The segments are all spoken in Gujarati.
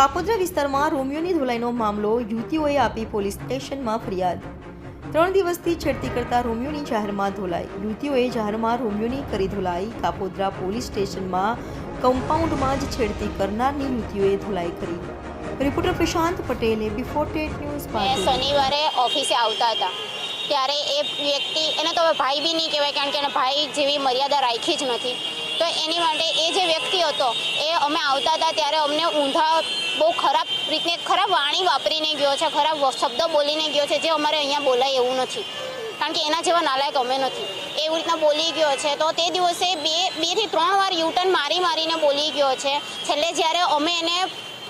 કાપોદ્રા વિસ્તારમાં રોમિયોની ધોલાઈનો મામલો યુવતીઓએ આપી પોલીસ સ્ટેશનમાં ફરિયાદ. ત્રણ દિવસથી છેડતી કરતા રોમિયોની જાહેરમાં ધોલાઈ. યુવતીઓએ જાહેરમાં રોમિયોની કરી ધોલાઈ. કાપોદ્રા પોલીસ સ્ટેશનમાં કમ્પાઉન્ડમાં જ છેડતી કરનારની યુવતીઓએ ધોલાઈ કરી. રિપોર્ટર પ્રશાંત પટેલે બિફોર ટેટ ન્યૂઝ શનિવારે ઓફિસે આવતા હતા. ત્યારે એ વ્યક્તિ એને તો ભાઈ બી નહીં કહેવાય કારણ કે એને ભાઈ જેવી મર્યાદા રાખી જ નથી. તો એની માટે એ જે વ્યક્તિ હતો, એ અમે આવતા હતા ત્યારે અમને ઊંધા બહુ ખરાબ રીતને ખરાબ વાણી વાપરીને ગયો છે, ખરાબ શબ્દ બોલીને ગયો છે, જે અમારે અહીંયા બોલાય એવું નથી. કારણ કે એના જેવા નાલાયક અમે નથી. એવી રીતના બોલી ગયો છે. તો તે દિવસે બે બેથી ત્રણ વાર યુટર્ન મારી મારીને બોલી ગયો છે. છેલ્લે જ્યારે અમે એને,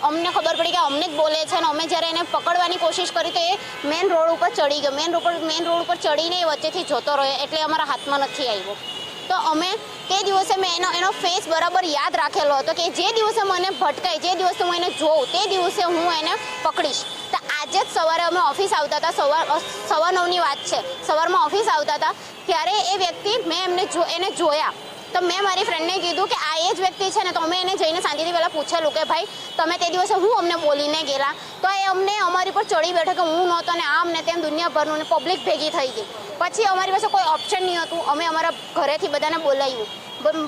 અમને ખબર પડી કે અમને જ બોલે છે અને અમે જ્યારે એને પકડવાની કોશિશ કરી તો એ મેઇન રોડ ઉપર ચડી ગયો. મેઇન રોડ મેઇન રોડ ઉપર ચડીને એ વચ્ચેથી જતો રહ્યો, એટલે અમારા હાથમાં નથી આવ્યો. તો અમે તે દિવસે મેં એનો એનો ફેસ બરાબર યાદ રાખેલો હતો કે જે દિવસે મને ભટકાય જે દિવસે હું એને જોઉં, તે દિવસે હું એને પકડીશ. તો આજે જ સવારે અમે ઓફિસ આવતા હતા, સવાર સવા નવની વાત છે. સવારમાં ઓફિસ આવતા હતા, ત્યારે એ વ્યક્તિ મેં એમને જો, એને જોયા. તો મેં મારી ફ્રેન્ડને કીધું કે આ એ જ વ્યક્તિ છે ને, તો અમે એને જઈને શાંતિથી પહેલાં પૂછેલું કે ભાઈ, તમે તે દિવસે હું અમને બોલીને ગયેલા? તો એ અમને અમારી પર ચડી બેઠો કે હું નહોતો ને આમ ને તેમ દુનિયાભરનું ને પબ્લિક ભેગી થઈ ગઈ. પછી અમારી પાસે કોઈ ઓપ્શન નહીં હતું. અમે અમારા ઘરેથી બધાને બોલાવ્યું.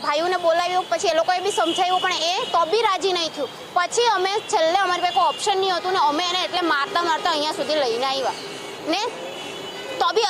ભાઈઓને બોલાવ્યું, પછી એ લોકોએ બી સમજાવ્યું, પણ એ તો બી રાજી નહીં થયું. પછી અમે છેલ્લે અમારી પાસે કોઈ ઓપ્શન નહીં હતું ને અમે એને એટલે મારતા મારતા અહીંયા સુધી લઈને આવ્યા. ને તો બી